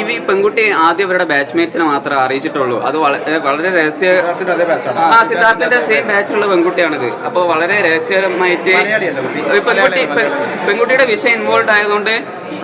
ഇവ ഈ പെൺകുട്ടി ആദ്യം അവരുടെ ബാച്ച്മേറ്റ്സിനെ മാത്രമേ അറിയിച്ചിട്ടുള്ളൂ. അത് വളരെ വളരെ രഹസ്യ ആ സിദ്ധാർത്ഥിന്റെ സെയിം ബാച്ചിലുള്ള പെൺകുട്ടിയാണിത്. അപ്പോൾ വളരെ രഹസ്യമായിട്ട് പെൺകുട്ടി പെൺകുട്ടിയുടെ വിഷയം ഇൻവോൾവ് ആയതുകൊണ്ട്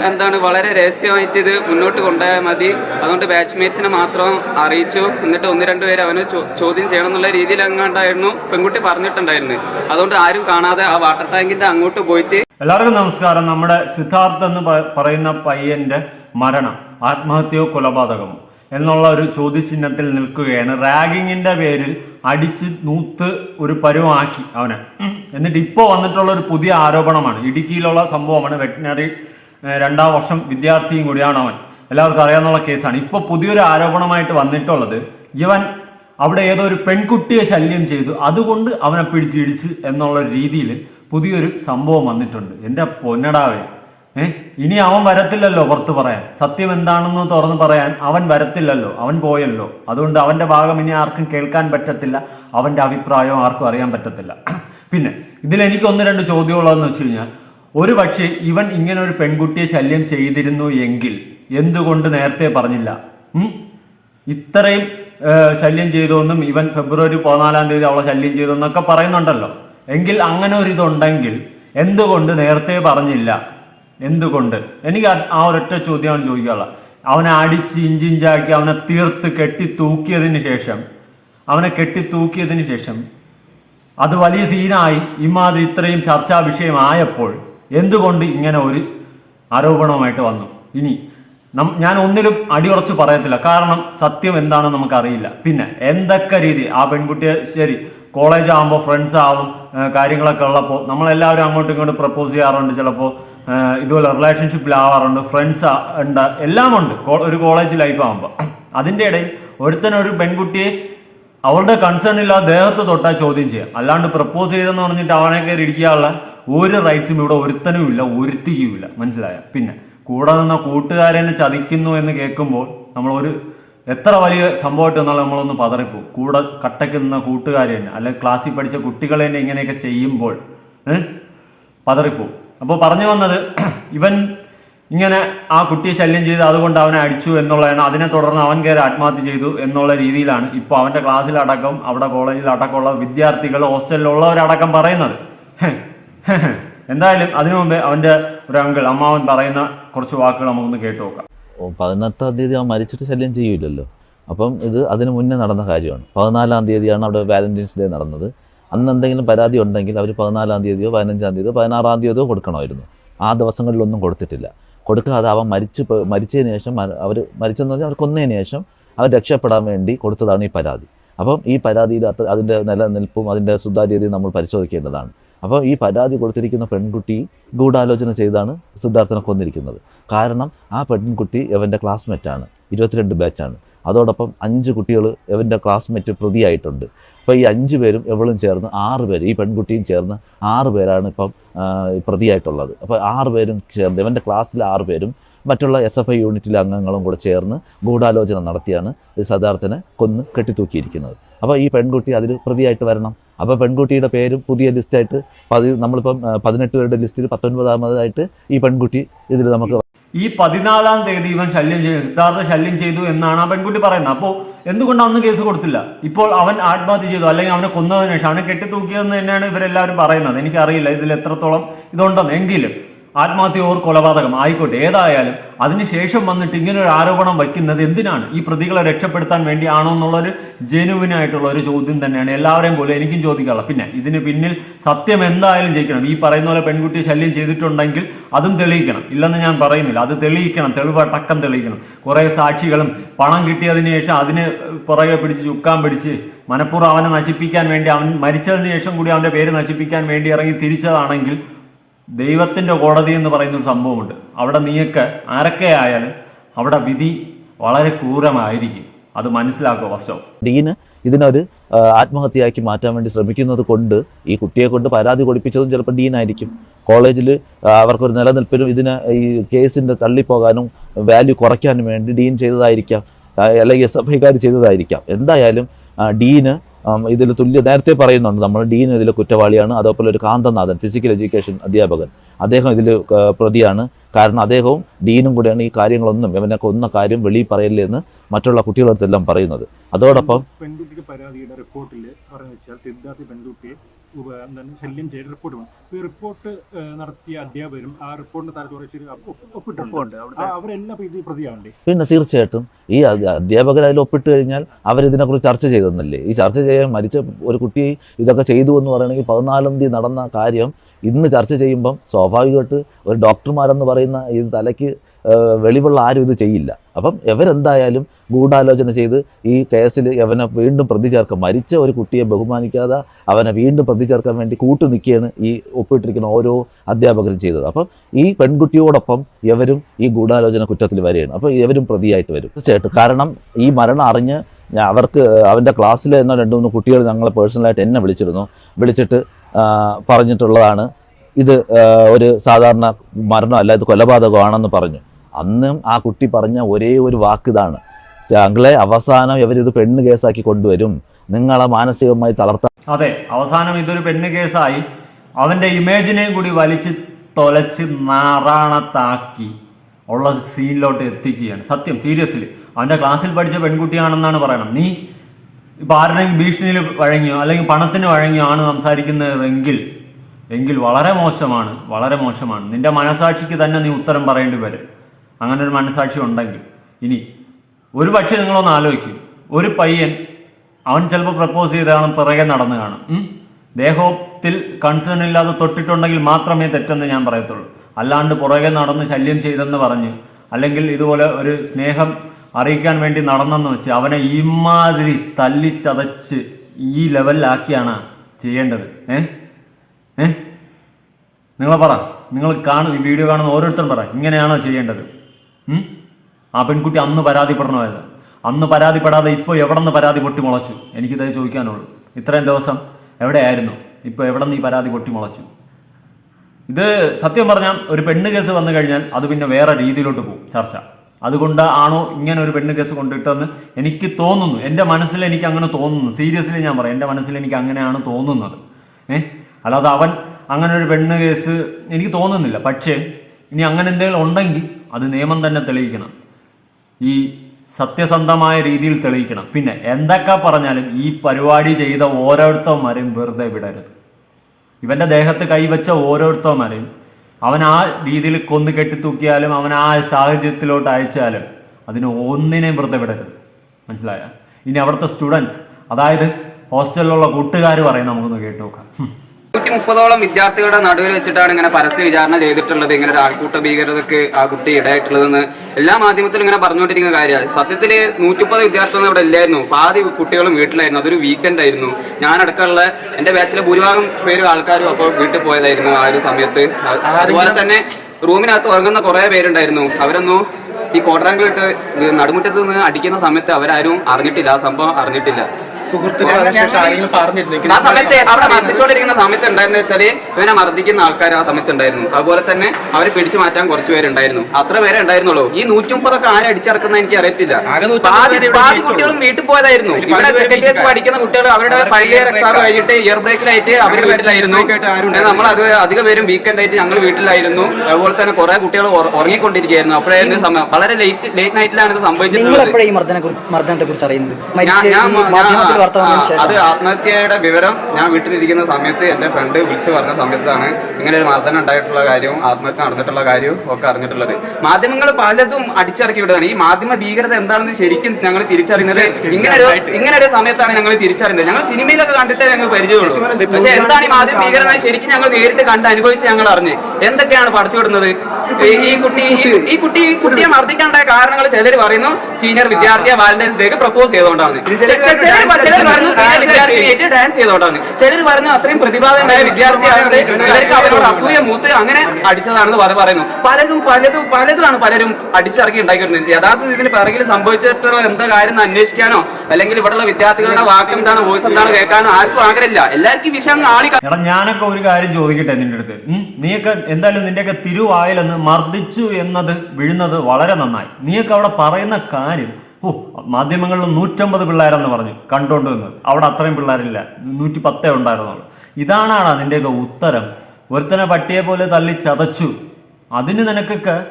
എന്താണ് വളരെ രഹസ്യമായിട്ട് ഇത് മുന്നോട്ട് കൊണ്ടുപോയാൽ മതി. അതുകൊണ്ട് ബാച്ച്മേറ്റ്സിനെ മാത്രം അറിയിച്ചു. എന്നിട്ട് ഒന്ന് രണ്ട് പേര് അവന് ചോദ്യം ചെയ്യണം എന്നുള്ള രീതിയിൽ അങ്ങാണ്ടായിരുന്നു പെൺകുട്ടി പറഞ്ഞിട്ടുണ്ടായിരുന്നു. അതുകൊണ്ട് ആരും കാണാതെ ആ വാട്ടർ ടാങ്കിന്റെ അങ്ങോട്ട് പോയിട്ട് എല്ലാവർക്കും നമസ്കാരം. നമ്മുടെ സിദ്ധാർത്ഥ എന്ന് പറയുന്ന പയ്യന്റെ മരണം ആത്മഹത്യയോ കൊലപാതകമോ എന്നുള്ള ഒരു ചോദ്യചിഹ്നത്തിൽ നിൽക്കുകയാണ്. റാഗിങ്ങിന്റെ പേരിൽ അടിച്ച് നൂത്ത് ഒരു പരുവാക്കി അവനെ. എന്നിട്ട് ഇപ്പോൾ വന്നിട്ടുള്ള ഒരു പുതിയ ആരോപണമാണ്. ഇടുക്കിയിലുള്ള സംഭവമാണ്. വെറ്റിനറി രണ്ടാം വർഷം വിദ്യാർത്ഥിയും കൂടിയാണ് അവൻ. എല്ലാവർക്കും അറിയാവുന്ന കേസാണ്. ഇപ്പോൾ പുതിയൊരു ആരോപണമായിട്ട് വന്നിട്ടുള്ളത് ഇവൻ അവിടെ ഏതോ ഒരു പെൺകുട്ടിയെ ശല്യം ചെയ്തു. അതുകൊണ്ട് അവനെ പിടിച്ചിടിച്ച് എന്നുള്ള രീതിയിൽ പുതിയൊരു സംഭവം വന്നിട്ടുണ്ട്. എന്റെ പൊന്നടാവേ. ഏ? ഇനി അവൻ വരത്തില്ലല്ലോ പുറത്ത് പറയാൻ. സത്യം എന്താണെന്ന് തുറന്ന് പറയാൻ അവൻ വരത്തില്ലല്ലോ അവൻ പോയല്ലോ. അതുകൊണ്ട് അവന്റെ ഭാഗം ഇനി ആർക്കും കേൾക്കാൻ പറ്റത്തില്ല അവന്റെ അഭിപ്രായം ആർക്കും അറിയാൻ പറ്റത്തില്ല. പിന്നെ ഇതിൽ എനിക്ക് ഒന്ന് രണ്ട് ചോദ്യമുള്ളതെന്ന് വെച്ച് കഴിഞ്ഞാൽ ഒരു പക്ഷേ ഇവൻ ഇങ്ങനെ ഒരു പെൺകുട്ടിയെ ശല്യം ചെയ്തിരുന്നു എങ്കിൽ എന്തുകൊണ്ട് നേരത്തെ പറഞ്ഞില്ല? ഇത്രയും ഏഹ്, ശല്യം ചെയ്തോന്നും ഇവൻ ഫെബ്രുവരി പതിനാലാം തീയതി അവളെ ശല്യം ചെയ്തു എന്നൊക്കെ പറയുന്നുണ്ടല്ലോ. എങ്കിൽ അങ്ങനെ ഒരു ഇതുണ്ടെങ്കിൽ എന്തുകൊണ്ട് നേരത്തെ പറഞ്ഞില്ല? എന്തുകൊണ്ട്? എനിക്ക് ആ- ഒരൊറ്റ ചോദ്യമാണ് ചോദിക്കാനുള്ളത്. അവനെ അടിച്ച് ഇഞ്ചിഞ്ചാക്കി അവനെ തീർത്ത് കെട്ടി തൂക്കിയതിന് ശേഷം അവനെ കെട്ടി തൂക്കിയതിന് ശേഷം അത് വലിയ സീനായി ഇമാതിരി ഇത്രയും ചർച്ചാ വിഷയമായപ്പോൾ എന്തുകൊണ്ട് ഇങ്ങനെ ഒരു ആരോപണവുമായിട്ട് വന്നു? ഇനി ഞാൻ ഒന്നിലും അടിയുറച്ച് പറയത്തില്ല. കാരണം സത്യം എന്താണെന്ന് നമുക്കറിയില്ല. പിന്നെ എന്തൊക്കെ രീതി? ആ പെൺകുട്ടിയെ ശരി കോളേജ് ആകുമ്പോൾ ഫ്രണ്ട്സ് ആവും കാര്യങ്ങളൊക്കെ ഉള്ളപ്പോൾ നമ്മളെല്ലാവരും അങ്ങോട്ടും ഇങ്ങോട്ടും പ്രപ്പോസ് ചെയ്യാറുണ്ട് ചിലപ്പോൾ ഇതുപോലെ റിലേഷൻഷിപ്പിലാവാറുണ്ട് ഫ്രണ്ട്സ് ഉണ്ട് എല്ലാം ഉണ്ട് ഒരു കോളേജ് ലൈഫ് ആകുമ്പോൾ അതിന്റെ ഇടയിൽ ഒരുത്തനൊരു പെൺകുട്ടിയെ അവളുടെ കൺസേൺ ഇല്ല ദേഹത്ത് തൊട്ടാൽ ചോദ്യം ചെയ്യാം. അല്ലാണ്ട് പ്രപ്പോസ് ചെയ്തെന്ന് പറഞ്ഞിട്ട് അവനെ കയറി ഇരിക്കാനുള്ള ഒരു റൈറ്റ്സും ഇവിടെ ഒരുത്തനും ഇല്ല ഒരുത്തിക്കുമില്ല മനസ്സിലായ? പിന്നെ കൂടെ നിന്ന കൂട്ടുകാരനെ ചതിക്കുന്നു എന്ന് കേൾക്കുമ്പോൾ നമ്മൾ ഒരു എത്ര വലിയ സംഭവമായിട്ട് എന്നാലും നമ്മളൊന്ന് പതറിപ്പോവും. കൂടെ കട്ടയ്ക്ക് നിന്ന കൂട്ടുകാരെ തന്നെ അല്ലെങ്കിൽ ക്ലാസ്സിൽ പഠിച്ച കുട്ടികളെ തന്നെ ഇങ്ങനെയൊക്കെ ചെയ്യുമ്പോൾ പതറിപ്പോ അപ്പോൾ പറഞ്ഞു വന്നത് ഇവൻ ഇങ്ങനെ ആ കുട്ടിയെ ശല്യം ചെയ്ത് അതുകൊണ്ട് അവനെ അടിച്ചു എന്നുള്ളതാണ്. അതിനെ തുടർന്ന് അവൻ കയറി ആത്മഹത്യ ചെയ്തു എന്നുള്ള രീതിയിലാണ് ഇപ്പോൾ അവന്റെ ക്ലാസ്സിലടക്കം അവിടെ കോളേജിലടക്കമുള്ള വിദ്യാർത്ഥികൾ ഹോസ്റ്റലിലുള്ളവരടക്കം പറയുന്നത്. എന്തായാലും അതിനു മുമ്പേ അവന്റെ ഒരു അങ്കിൾ അമ്മാവൻ പറയുന്ന കുറച്ച് വാക്കുകൾ നമുക്കൊന്ന് കേട്ടു നോക്കാം. പതിനെട്ടാം തീയതി അവൻ മരിച്ചിട്ട് ശല്യം ചെയ്യില്ലല്ലോ അപ്പം ഇത് അതിന് മുന്നേ നടന്ന കാര്യമാണ്. പതിനാലാം തീയതിയാണ് അവിടെ വാലന്റൈൻസ് ഡേ നടന്നത്. അന്ന് എന്തെങ്കിലും പരാതി ഉണ്ടെങ്കിൽ അവർ പതിനാലാം തീയതിയോ പതിനഞ്ചാം തീയതിയോ പതിനാറാം തീയതിയോ കൊടുക്കണമായിരുന്നു. ആ ദിവസങ്ങളിലൊന്നും കൊടുത്തിട്ടില്ല. കൊടുക്കാതെ അവൻ മരിച്ച് മരിച്ചതിന് ശേഷം അവർ മരിച്ചെന്ന് പറഞ്ഞാൽ അവർ കൊന്നതിന് ശേഷം അവർ രക്ഷപ്പെടാൻ വേണ്ടി കൊടുത്തതാണ് ഈ പരാതി. അപ്പം ഈ പരാതിയിൽ അത്ര അതിന്റെ നിലനിൽപ്പും അതിന്റെ സുതാര്യതയും നമ്മൾ പരിശോധിക്കേണ്ടതാണ്. അപ്പോൾ ഈ പരാതി കൊടുത്തിരിക്കുന്ന പെൺകുട്ടി ഗൂഢാലോചന ചെയ്താണ് സിദ്ധാർത്ഥനെ കൊന്നിരിക്കുന്നത്. കാരണം ആ പെൺകുട്ടി അവന്റെ ക്ലാസ്മേറ്റാണ് ഇരുപത്തിരണ്ട് ബാച്ചാണ് അതോടൊപ്പം അഞ്ച് കുട്ടികൾ ഇവന്റെ ക്ലാസ്മേറ്റ് പ്രതിയായിട്ടുണ്ട്. അപ്പോൾ ഈ അഞ്ച് പേരും എവളും ചേർന്ന് ആറ് പേര് ഈ പെൺകുട്ടിയും ചേർന്ന് ആറ് പേരാണ് ഇപ്പം പ്രതിയായിട്ടുള്ളത്. അപ്പോൾ ആറ് പേരും ചേർന്ന് ഇവന്റെ ക്ലാസ്സിലെ ആറ് പേരും മറ്റുള്ള എസ് എഫ് ഐ യൂണിറ്റിലെ അംഗങ്ങളും കൂടെ ചേർന്ന് ഗൂഢാലോചന നടത്തിയാണ് സദാർത്ഥനെ കൊന്ന് കെട്ടിത്തൂക്കിയിരിക്കുന്നത്. അപ്പോൾ ഈ പെൺകുട്ടി അതിൽ പ്രതിയായിട്ട് വരണം. അപ്പോൾ പെൺകുട്ടിയുടെ പേരും പുതിയ ലിസ്റ്റായിട്ട് പതി നമ്മളിപ്പം പതിനെട്ട് പേരുടെ ലിസ്റ്റിൽ പത്തൊൻപതാമതായിട്ട് ഈ പെൺകുട്ടി ഇതിൽ നമുക്ക് ഈ പതിനാലാം തീയതി ഇവൻ ശല്യം ചെയ്തു സിദ്ധാർത്ഥ ശല്യം ചെയ്തു എന്നാണ് ആ പെൺകുട്ടി പറയുന്നത്. അപ്പോൾ എന്തുകൊണ്ട് അന്ന് കേസ് കൊടുത്തില്ല? ഇപ്പോൾ അവൻ ആത്മഹത്യ ചെയ്തു അല്ലെങ്കിൽ അവനെ കൊന്നതിന് ശേഷം അവനെ കെട്ടിത്തൂക്കിയതെന്ന് തന്നെയാണ് ഇവരെല്ലാവരും പറയുന്നത്. എനിക്കറിയില്ല ഇതിൽ എത്രത്തോളം ഇതുണ്ടെന്ന്. എങ്കിലും ആത്മഹത്യ ഓർ കൊലപാതകം ആയിക്കോട്ടെ. ഏതായാലും അതിനുശേഷം വന്നിട്ട് ഇങ്ങനെ ഒരു ആരോപണം വയ്ക്കുന്നത് എന്തിനാണ്? ഈ പ്രതികളെ രക്ഷപ്പെടുത്താൻ വേണ്ടിയാണോ എന്നുള്ളൊരു ജെനുവിനായിട്ടുള്ള ഒരു ചോദ്യം തന്നെയാണ് എല്ലാവരെയും പോലെ എനിക്കും ചോദിക്കാനുള്ള പിന്നെ ഇതിന് പിന്നിൽ സത്യം എന്തായാലും ജയിക്കണം. ഈ പറയുന്ന പോലെ പെൺകുട്ടിയെ ശല്യം ചെയ്തിട്ടുണ്ടെങ്കിൽ അതും തെളിയിക്കണം. ഇല്ലെന്ന് ഞാൻ പറയുന്നില്ല. അത് തെളിയിക്കണം. തെളിവടക്കം തെളിയിക്കണം. കുറേ സാക്ഷികളും പണം കിട്ടിയതിന് ശേഷം അതിന് പുറകെ പിടിച്ച് ചുക്കാൻ പിടിച്ച് മനഃപൂർവം അവനെ നശിപ്പിക്കാൻ വേണ്ടി അവൻ മരിച്ചതിന് ശേഷം കൂടി അവന്റെ പേര് നശിപ്പിക്കാൻ വേണ്ടി ഇറങ്ങി തിരിച്ചതാണെങ്കിൽ ദൈവത്തിന്റെ കോടതി എന്ന് പറയുന്ന ഒരു സംഭവമുണ്ട്. അവിടെ നീയൊക്കെ ആരൊക്കെ ആയാലും അവിടെ വിധി വളരെ ക്രൂരമായിരിക്കും. അത് മനസ്സിലാക്കുക ഫസ്റ്റ് ഓഫ് ഡീന് ഇതിനൊരു ആത്മഹത്യയാക്കി മാറ്റാൻ വേണ്ടി ശ്രമിക്കുന്നത് കൊണ്ട് ഈ കുട്ടിയെ കൊണ്ട് പരാതി കൊടുപ്പിച്ചതും ചിലപ്പോൾ ഡീനായിരിക്കും. കോളേജിൽ അവർക്കൊരു നിലനിൽപ്പിനും ഇതിന് ഈ കേസിന്റെ തള്ളിപ്പോകാനും വാല്യൂ കുറയ്ക്കാനും വേണ്ടി ഡീൻ ചെയ്തതായിരിക്കാം. അല്ലെങ്കിൽ എസ് എഫ് ഐക്കാർ ചെയ്തതായിരിക്കാം. എന്തായാലും ഡീന് ഇതിൽ തുല്യ നേരത്തെ പറയുന്നുണ്ട് നമ്മൾ ഡീൻ ഇതിൽ കുറ്റവാളിയാണ് അതേപോലെ ഒരു കാന്തനാഥൻ ഫിസിക്കൽ എഡ്യൂക്കേഷൻ അധ്യാപകൻ. അദ്ദേഹം ഇതിൽ പ്രതിയാണ്. കാരണം അദ്ദേഹവും ഡീനും കൂടെയാണ് ഈ കാര്യങ്ങളൊന്നും ഇവനെ കൊന്ന കാര്യം വെളിയിൽ പറയില്ല എന്ന് മറ്റുള്ള കുട്ടികളെല്ലാം പറയുന്നത്. അതോടൊപ്പം പെൺകുട്ടിക്ക് പരാതിയുടെ റിപ്പോർട്ടിൽ പറഞ്ഞു വെച്ചാൽ സിദ്ധാർത്ഥി പെൺകുട്ടിയെ എന്താണ് ശല്യം ചെയ്ത റിപ്പോർട്ട് വേണം ഈ റിപ്പോർട്ട് നടത്തിയ അധ്യാപകരും ആ റിപ്പോർട്ടിന് തലത്ത് കുറച്ച് ഒപ്പിട്ടുണ്ട്. അവരെല്ലാം ഇത് പ്രതിയാവണ്ടേ? പിന്നെ തീർച്ചയായിട്ടും ഈ അധ്യ- അധ്യാപകർ അതിൽ ഒപ്പിട്ട് കഴിഞ്ഞാൽ അവരിതിനെക്കുറിച്ച് ചർച്ച ചെയ്തെന്നല്ലേ ഈ ചർച്ച ചെയ്യാൻ മരിച്ച ഒരു കുട്ടി ഇതൊക്കെ ചെയ്തു എന്ന് പറയുകയാണെങ്കിൽ പതിനാലാം തീയതി നടന്ന കാര്യം ഇന്ന് ചർച്ച ചെയ്യുമ്പം സ്വാഭാവികമായിട്ട് ഒരു ഡോക്ടർമാരെന്ന് പറയുന്ന ഇത് തലയ്ക്ക് വെളിവുള്ള ആരും ഇത് ചെയ്യില്ല. അപ്പം ഇവരെന്തായാലും ഗൂഢാലോചന ചെയ്ത് ഈ കേസിൽ അവനെ വീണ്ടും പ്രതി ചേർക്കാൻ മരിച്ച ഒരു കുട്ടിയെ ബഹുമാനിക്കാതെ അവനെ വീണ്ടും പ്രതി ചേർക്കാൻ വേണ്ടി കൂട്ടു നിൽക്കുകയാണ് ഈ ഒപ്പിട്ടിരിക്കുന്ന ഓരോ അധ്യാപകരും ചെയ്തത്. അപ്പം ഈ പെൺകുട്ടിയോടൊപ്പം ഇവരും ഈ ഗൂഢാലോചന കുറ്റത്തിൽ വരികയാണ്. അപ്പോൾ ഇവരും പ്രതിയായിട്ട് വരും. തീർച്ചയായിട്ടും. കാരണം ഈ മരണം അറിഞ്ഞ് അവർക്ക് അവന്റെ ക്ലാസ്സിലെ തന്നെ രണ്ട് മൂന്ന് കുട്ടികൾ ഞങ്ങളെ പേഴ്സണലായിട്ട് എന്നെ വിളിച്ചിരുന്നു. വിളിച്ചിട്ട് പറഞ്ഞിട്ടുള്ളതാണ്. ഇത് ഒരു സാധാരണ മരണമല്ല ഇത് കൊലപാതകമാണെന്ന് പറഞ്ഞു. അന്നും ആ കുട്ടി പറഞ്ഞ ഒരേ ഒരു വാക്ക് ഇതാണ്. ഞങ്ങളെ അവസാനം ഇവരിത് പെണ്ണ് കേസാക്കി കൊണ്ടുവരും. നിങ്ങളെ മാനസികമായി തളർത്താൻ അതെ അവസാനം ഇതൊരു പെണ്ണ് കേസായി. അവന്റെ ഇമേജിനെയും കൂടി വലിച്ച് തൊലച്ച് നാറാണത്താക്കി ഉള്ള സീനിലോട്ട് എത്തിക്കുകയാണ്. സത്യം സീരിയസ്ലി അവന്റെ ക്ലാസ്സിൽ പഠിച്ച പെൺകുട്ടിയാണെന്നാണ് പറയണം. നീ ഇപ്പൊ ആരുടെയും ഭീഷണിയിൽ വഴങ്ങിയോ അല്ലെങ്കിൽ പണത്തിന് വഴങ്ങിയോ ആണ് സംസാരിക്കുന്നതെങ്കിൽ എങ്കിൽ വളരെ മോശമാണ് വളരെ മോശമാണ്. നിന്റെ മനസാക്ഷിക്ക് തന്നെ നീ ഉത്തരം പറയേണ്ടി വരും. അങ്ങനെ ഒരു മനസാക്ഷി ഉണ്ടെങ്കിൽ. ഇനി ഒരു പക്ഷേ നിങ്ങളൊന്ന് ആലോചിക്കും. ഒരു പയ്യൻ അവൻ ചിലപ്പോൾ പ്രപ്പോസ് ചെയ്താണ് പിറകെ നടന്നു കാണും. ദേഹത്തിൽ കൺസേൺ ഇല്ലാതെ തൊട്ടിട്ടുണ്ടെങ്കിൽ മാത്രമേ തെറ്റെന്ന് ഞാൻ പറയത്തുള്ളൂ. അല്ലാണ്ട് പുറകെ നടന്ന് ശല്യം ചെയ്തെന്ന് പറഞ്ഞ് അല്ലെങ്കിൽ ഇതുപോലെ ഒരു സ്നേഹം അറിയിക്കാൻ വേണ്ടി നടന്നെന്ന് വെച്ച് അവനെ ഇമാതിരി തല്ലിച്ചതച്ച് ഈ ലെവലിലാക്കിയാണ് ചെയ്യേണ്ടത്. ഏ? ഏ? നിങ്ങൾ പറ. നിങ്ങൾ കാണും ഈ വീഡിയോ കാണുന്ന ഓരോരുത്തരും പറ. ഇങ്ങനെയാണോ ചെയ്യേണ്ടത്? ആ പെൺകുട്ടി അന്ന് പരാതിപ്പെടണമായത് അന്ന് പരാതിപ്പെടാതെ ഇപ്പോൾ എവിടെ നിന്ന് പരാതി പൊട്ടി മുളച്ചു എനിക്കിതേ ചോദിക്കാനുള്ളൂ. ഇത്രയും ദിവസം എവിടെയായിരുന്നു? ഇപ്പോൾ എവിടെ നിന്ന് ഈ പരാതി പൊട്ടി മുളച്ചു ഇത് സത്യം പറഞ്ഞാൽ ഒരു പെണ്ണ് കേസ് വന്നു കഴിഞ്ഞാൽ അത് പിന്നെ വേറെ രീതിയിലോട്ട് പോകും. ചർച്ച. അതുകൊണ്ട് ആണോ ഇങ്ങനെ ഒരു പെണ്ണ് കേസ് കൊണ്ടിട്ടെന്ന് എനിക്ക് തോന്നുന്നു. എന്റെ മനസ്സിൽ എനിക്ക് അങ്ങനെ തോന്നുന്നു. സീരിയസ്ലി ഞാൻ പറയാം. എന്റെ മനസ്സിൽ എനിക്ക് അങ്ങനെയാണ് തോന്നുന്നത്. ഏഹ് അല്ലാതെ അവൻ അങ്ങനെ ഒരു പെണ്ണ് കേസ് എനിക്ക് തോന്നുന്നില്ല. പക്ഷേ ഇനി അങ്ങനെ എന്തെങ്കിലും ഉണ്ടെങ്കിൽ അത് നിയമം തന്നെ തെളിയിക്കണം. ഈ സത്യസന്ധമായ രീതിയിൽ തെളിയിക്കണം. പിന്നെ എന്തൊക്കെ പറഞ്ഞാലും ഈ പരിപാടി ചെയ്ത ഓരോരുത്തന്മാരെയും വെറുതെ വിടരുത്. ഇവന്റെ ദേഹത്ത് കൈവച്ച ഓരോരുത്തന്മാരെയും അവൻ ആ രീതിയിൽ കൊന്നു കെട്ടിത്തൂക്കിയാലും അവൻ ആ സാഹചര്യത്തിലോട്ട് അയച്ചാലും അതിന് ഒന്നിനെയും വെറുതെ വിടരുത്. മനസ്സിലായ? ഇനി അവിടുത്തെ സ്റ്റുഡൻസ് അതായത് ഹോസ്റ്റലിലുള്ള കൂട്ടുകാർ പറയും നമുക്കൊന്ന് കേട്ടു നോക്കാം. നൂറ്റി മുപ്പതോളം വിദ്യാർത്ഥികളുടെ നടുവിൽ വെച്ചിട്ടാണ് ഇങ്ങനെ പരസ്യ വിചാരണ ചെയ്തിട്ടുള്ളത്. ഇങ്ങനെ ഒരു ആൾക്കൂട്ട ഭീകരതക്ക് ആ കുട്ടി ഇടയായിട്ടുള്ളതെന്ന് എല്ലാ മാധ്യമത്തിലും ഇങ്ങനെ പറഞ്ഞുകൊണ്ടിരിക്കുന്ന കാര്യമാണ്. സത്യത്തിൽ നൂറ്റിമുപ്പത് വിദ്യാർത്ഥികൾ അവിടെ ഇല്ലായിരുന്നു. പാതി കുട്ടികളും വീട്ടിലായിരുന്നു. അതൊരു വീക്കെൻഡ് ആയിരുന്നു. ഞാൻ ഞാനടക്കമുള്ള എന്റെ ബാച്ചിലെ ഭൂരിഭാഗം പേരും ആൾക്കാരും അപ്പോൾ വീട്ടിൽ പോയതായിരുന്നു ആ ഒരു സമയത്ത്. അത് അതുപോലെ തന്നെ റൂമിനകത്ത് ഉറങ്ങുന്ന കുറേ പേരുണ്ടായിരുന്നു. അവരൊന്നും ഈ ക്വാഡ്രാങ്കിൾ ഇട്ട് നടുമുറ്റത്ത് നിന്ന് അടിക്കുന്ന സമയത്ത് അവരാരും അറിഞ്ഞിട്ടില്ല. ആ സംഭവം അറിഞ്ഞിട്ടില്ല. ആ സമയത്ത് അവിടെ മർദ്ദിച്ചുകൊണ്ടിരിക്കുന്ന സമയത്ത് ഉണ്ടായിരുന്നു വെച്ചാൽ ഇവനെ മർദ്ദിക്കുന്ന ആൾക്കാർ ആ സമയത്ത് ഉണ്ടായിരുന്നു. അതുപോലെ തന്നെ അവരെ പിടിച്ചു മാറ്റാൻ കുറച്ച് പേരുണ്ടായിരുന്നു. അത്ര പേരെ ഉണ്ടായിരുന്നുള്ളൂ. ഈ നൂറ്റി മുപ്പതൊക്കെ ആരെ അടിച്ചിറക്കുന്ന എനിക്ക് അറിയത്തില്ല. പാതി കുട്ടികളും വീട്ടിൽ പോയതായിരുന്നു. ഇവിടെ സെക്കൻഡ് ഇയേഴ്സ് പഠിക്കുന്ന കുട്ടികൾ അവരുടെ ഫൈവ് ഇയർ എക്സാം കഴിഞ്ഞിട്ട് ഇയർ ബ്രേക്കിലായിട്ട് അവർ വീട്ടിലായിരുന്നു. നമ്മൾ അത് അധികം പേരും വീക്കെൻഡ് ആയിട്ട് ഞങ്ങൾ വീട്ടിലായിരുന്നു. അതുപോലെ തന്നെ കുറെ കുട്ടികൾ ഉറ- ഉറങ്ങിക്കൊണ്ടിരിക്കുകയായിരുന്നു. അപ്പോഴായിരുന്നു സമയം. വളരെ ലേറ്റ് ലേറ്റ് നൈറ്റിലാണ് ഇത് സംഭവിച്ചത് സംഭവിച്ചിട്ടുള്ളത് ഈ മർദ്ദനെ മർദ്ദനത്തെ കുറിച്ച് അറിയുന്നത്? അത് ആത്മഹത്യയുടെ വിവരം ഞാൻ വീട്ടിലിരിക്കുന്ന സമയത്ത് എന്റെ ഫ്രണ്ട് വിളിച്ചു പറഞ്ഞ സമയത്താണ് ഇങ്ങനെ ഒരു മർദ്ദനം ഉണ്ടായിട്ടുള്ള കാര്യവും ആത്മഹത്യ നടന്നിട്ടുള്ള കാര്യവും ഒക്കെ അറിഞ്ഞിട്ടുള്ളത്. മാധ്യമങ്ങൾ പലതും അടിച്ചിറക്കി വിടുകയാണ് ഈ മാധ്യമ ഭീകരത എന്താണെന്ന് ശരിക്കും ഞങ്ങൾ തിരിച്ചറിയുന്നത് ഇങ്ങനെ ഒരു ഇങ്ങനെ ഒരു സമയത്താണ് ഞങ്ങൾ തിരിച്ചറിയുന്നത്. ഞങ്ങൾ സിനിമയിലൊക്കെ കണ്ടിട്ടേ ഞങ്ങൾ പരിചയമുള്ളൂ. പക്ഷെ എന്താണ് ഈ മാധ്യമ ഭീകരത ശരിക്കും ഞങ്ങൾ നേരിട്ട് കണ്ട് അനുഭവിച്ച് ഞങ്ങൾ അറിഞ്ഞ്? എന്തൊക്കെയാണ് പഠിച്ചു വിടുന്നത് ഈ- കുട്ടി ഈ- കുട്ടി ഈ കുട്ടിയെ മർദ്ദിക്കാണ്ടായ കാരണങ്ങൾ ചിലർ പറയുന്നു. സീനിയർ വിദ്യാർത്ഥിയെ വാലന്റൈൻസ് ഡേക്ക് പ്രപ്പോസ് ചെയ്തുകൊണ്ടാണ്. ചിലർ പറഞ്ഞു സീനിയർ വിദ്യാർത്ഥിയായിട്ട് ഡാൻസ് ചെയ്തുകൊണ്ടാണ്. ചിലർ പറഞ്ഞു അത്രയും പ്രതിഭാതമായ വിദ്യാർത്ഥിയായത് ഇവർക്ക് അവരോട് അസൂയ മൂത്ത് അങ്ങനെ അടിച്ചതാണെന്ന് പല പറയുന്നു. പലതും പലതും പലതുമാണ് പലരും അടിച്ചിറക്കി ഉണ്ടാക്കിയിരുന്നത് യഥാർത്ഥത്തിൽ ഇതിന് പിറകിൽ സംഭവിച്ചിട്ടുള്ള എന്താ കാര്യം അന്വേഷിക്കാനോ അല്ലെങ്കിൽ ഇവിടെയുള്ള വിദ്യാർത്ഥികളുടെ വാക്ക് എന്താണ് വോയിസ് എന്താണ് കേൾക്കാനോ ആർക്കും ആഗ്രഹമില്ല. എല്ലാവർക്കും വിഷയം കാണിക്കാം ഞാനൊക്കെ ഒരു കാര്യം ചോദിക്കട്ടെ നിന്റെ അടുത്ത്? നീയൊക്കെ എന്തായാലും നിന്റെയൊക്കെ തിരുവായിലെന്ന് മർദ്ദിച്ചു എന്നത് വിഴുന്നത് വളരെ നന്നായി. നീയൊക്കെ അവിടെ പറയുന്ന കാര്യം ഓ മാധ്യമങ്ങളിൽ നൂറ്റമ്പത് പിള്ളേരെന്ന് പറഞ്ഞു. കണ്ടോണ്ട് വന്നത്. അവിടെ അത്രയും പിള്ളേരില്ല. നൂറ്റി പത്തേ ഉണ്ടായിരുന്നുള്ളൂ. ഇതാണാടാ അതിന്റെയൊക്കെ ഉത്തരം. ഒരുത്തനെ പട്ടിയെ പോലെ തള്ളി ചതച്ചു. അതിന് നിനക്കൊക്കെ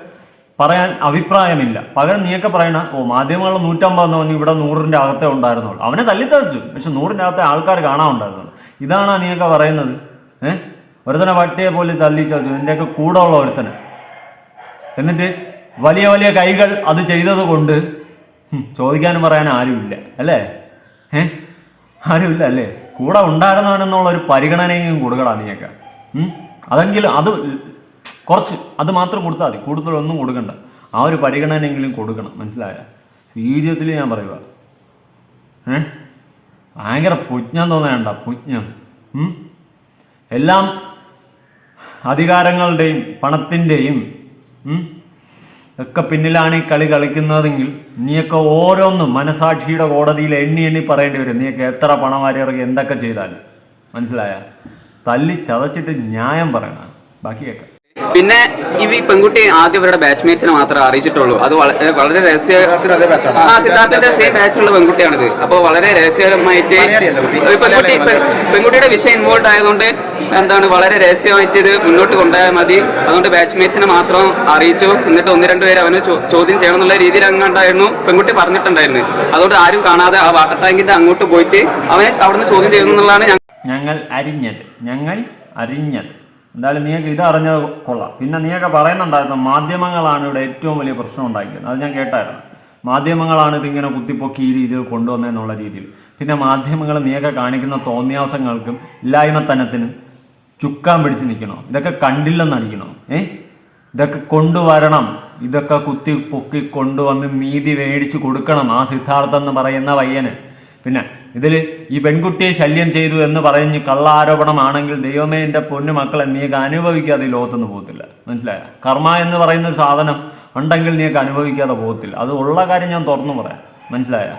പറയാൻ അഭിപ്രായമില്ല. പകരം നീയൊക്കെ പറയണ ഓ മാധ്യമങ്ങളിൽ നൂറ്റമ്പതെന്ന് പറഞ്ഞു ഇവിടെ നൂറിന്റെ അകത്തേ ഉണ്ടായിരുന്നുള്ളൂ. അവനെ തല്ലിത്തതച്ചു പക്ഷെ നൂറിന്റെ അകത്തെ ആൾക്കാർ കാണാനുണ്ടായിരുന്നുള്ളൂ ഇതാണ് നീയൊക്കെ പറയുന്നത്. ഏഹ് ഒരുത്തനെ പട്ടിയെ പോലെ തല്ലി ചതച്ചു. നിന്റെയൊക്കെ കൂടെ ഉള്ള ഒരുത്തനെ. എന്നിട്ട് വലിയ വലിയ കൈകൾ അത് ചെയ്തത് കൊണ്ട് ചോദിക്കാനും പറയാൻ ആരുമില്ല അല്ലേ? ഏ ആരുമില്ല അല്ലേ? കൂടെ ഉണ്ടായിരുന്നവനെന്നുള്ള ഒരു പരിഗണനയും കൊടുക്കടാ നീയൊക്കെ. അതെങ്കിൽ അത് കുറച്ച് അത് മാത്രം കൊടുത്താൽ മതി. കൂടുതലൊന്നും കൊടുക്കണ്ട. ആ ഒരു പരിഗണനയെങ്കിലും കൊടുക്കണം മനസ്സിലായ? സീരിയസ്ലി ഞാൻ പറയുക ഏ ഭയങ്കര പുജ്ഞം തോന്നേണ്ട പുജ്ഞം. എല്ലാം അധികാരങ്ങളുടെയും പണത്തിന്റെയും ഒക്കെ പിന്നിലാണ് ഈ കളി കളിക്കുന്നതെങ്കിൽ നീയൊക്കെ ഓരോന്നും മനസാക്ഷിയുടെ കോടതിയിൽ എണ്ണി എണ്ണി പറയേണ്ടി വരും. നീയൊക്കെ എത്ര പണം വാരിയിറങ്ങി എന്തൊക്കെ ചെയ്താലും. മനസ്സിലായ? തല്ലി ചതച്ചിട്ട് ന്യായം പറയണം. ബാക്കിയൊക്കെ. പിന്നെ ഈ പെൺകുട്ടി ആദ്യം ഇവരുടെ ബാച്ച്മേറ്റ്സിനെ മാത്രമേ അറിയിച്ചിട്ടുള്ളൂ. അത് വള- വളരെ രഹസ്യ ആ സിദ്ധാർത്ഥന്റെ സെയിം ബാച്ചിലുള്ള പെൺകുട്ടിയാണിത്. അപ്പോൾ വളരെ രഹസ്യപരമായിട്ട് പെൺകുട്ടി പെൺകുട്ടിയുടെ വിഷയം ഇൻവോൾവ് ആയതുകൊണ്ട് എന്താണ് വളരെ രഹസ്യമായിട്ട് ഇത് മുന്നോട്ട് കൊണ്ടുപോയാൽ മതി. അതുകൊണ്ട് ബാച്ച്മേറ്റ്സിനെ മാത്രം അറിയിച്ചു. എന്നിട്ട് ഒന്ന് രണ്ട് പേര് അവനെ ചോദ്യം ചെയ്യണം എന്നുള്ള രീതിയിൽ അങ്ങണ്ടായിരുന്നു പെൺകുട്ടി പറഞ്ഞിട്ടുണ്ടായിരുന്നു. അതുകൊണ്ട് ആരും കാണാതെ ആ വാട്ടർ ടാങ്കിന്റെ അങ്ങോട്ട് പോയിട്ട് അവനെ അവിടുന്ന് ചോദ്യം ചെയ്യുന്നു എന്നുള്ളതാണ് ഞങ്ങൾ അറിഞ്ഞത്. ഞങ്ങൾ അരിഞ്ഞത് എന്തായാലും നീയൊക്കെ ഇത് അറിഞ്ഞത് കൊള്ളാം. പിന്നെ നീയൊക്കെ പറയുന്നുണ്ടായിരുന്നു മാധ്യമങ്ങളാണ് ഇവിടെ ഏറ്റവും വലിയ പ്രശ്നം ഉണ്ടാക്കിയത്. അത് ഞാൻ കേട്ടായിരുന്നു. മാധ്യമങ്ങളാണ് ഇതിങ്ങനെ കുത്തിപ്പൊക്കി ഈ രീതിയിൽ കൊണ്ടുവന്നതെന്നുള്ള രീതിയിൽ. പിന്നെ മാധ്യമങ്ങൾ നീയൊക്കെ കാണിക്കുന്ന തോന്നിയാസങ്ങൾക്കും ഇല്ലായ്മത്തനത്തിനും ചുക്കാൻ പിടിച്ച് നിൽക്കണോ? ഇതൊക്കെ കണ്ടില്ലെന്ന് അടിക്കണോ ഏ? ഇതൊക്കെ കൊണ്ടുവരണം. ഇതൊക്കെ കുത്തി പൊക്കി കൊണ്ടുവന്ന് നീതി മേടിച്ചു കൊടുക്കണം. ആ സിദ്ധാർത്ഥം എന്ന് പറയുന്ന പയ്യന്. പിന്നെ ഇതിൽ ഈ പെൺകുട്ടിയെ ശല്യം ചെയ്തു എന്ന് പറഞ്ഞ് കള്ളാരോപണമാണെങ്കിൽ ദൈവമേ എന്റെ പൊന്നു മക്കളെ നീക്ക് അനുഭവിക്കാതെ ഈ ലോകത്തുനിന്ന് പോകത്തില്ല. മനസ്സിലായ? കർമ്മ എന്ന് പറയുന്ന സാധനം ഉണ്ടെങ്കിൽ നീക്ക് അനുഭവിക്കാതെ പോകത്തില്ല. അത് ഉള്ള കാര്യം ഞാൻ തുറന്നു പറയാം. മനസ്സിലായ?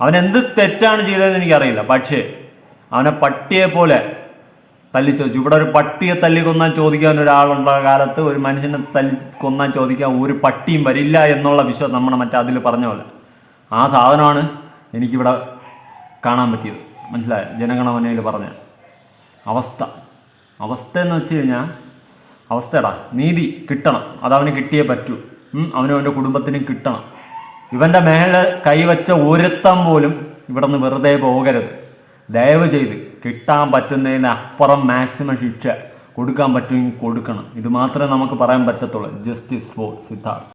അവൻ എന്ത് തെറ്റാണ് ചെയ്തതെന്ന് എനിക്കറിയില്ല. പക്ഷേ അവനെ പട്ടിയെ പോലെ തല്ലി ചോദിച്ചു ഇവിടെ ഒരു പട്ടിയെ തല്ലി കൊന്നാൻ ചോദിക്കാൻ ഒരാളുള്ള കാലത്ത് ഒരു മനുഷ്യനെ തല്ലി കൊന്നാൻ ചോദിക്കാൻ ഒരു പട്ടിയും വരില്ല എന്നുള്ള വിശ്വാസം നമ്മുടെ മറ്റേ അതിൽ പറഞ്ഞ പോലെ. ആ സാധനമാണ് എനിക്കിവിടെ കാണാൻ പറ്റിയത്. മനസ്സിലായ? ജനഗണമനയിൽ പറഞ്ഞ. അവസ്ഥ. അവസ്ഥ എന്ന് വെച്ച് കഴിഞ്ഞാൽ അവസ്ഥയടാ. നീതി കിട്ടണം. അതവന് കിട്ടിയേ പറ്റൂ. അവനും അവന്റെ കുടുംബത്തിനും കിട്ടണം. ഇവന്റെ മേലെ കൈവച്ച ഒരുത്തം പോലും ഇവിടെ നിന്ന് വെറുതെ പോകരുത്. ദയവ് ചെയ്ത് കിട്ടാൻ പറ്റുന്നതിന് അപ്പുറം മാക്സിമം ശിക്ഷ കൊടുക്കാൻ പറ്റുമെങ്കിൽ കൊടുക്കണം. ഇത് മാത്രമേ നമുക്ക് പറയാൻ പറ്റത്തുള്ളൂ. Justice for Siddharth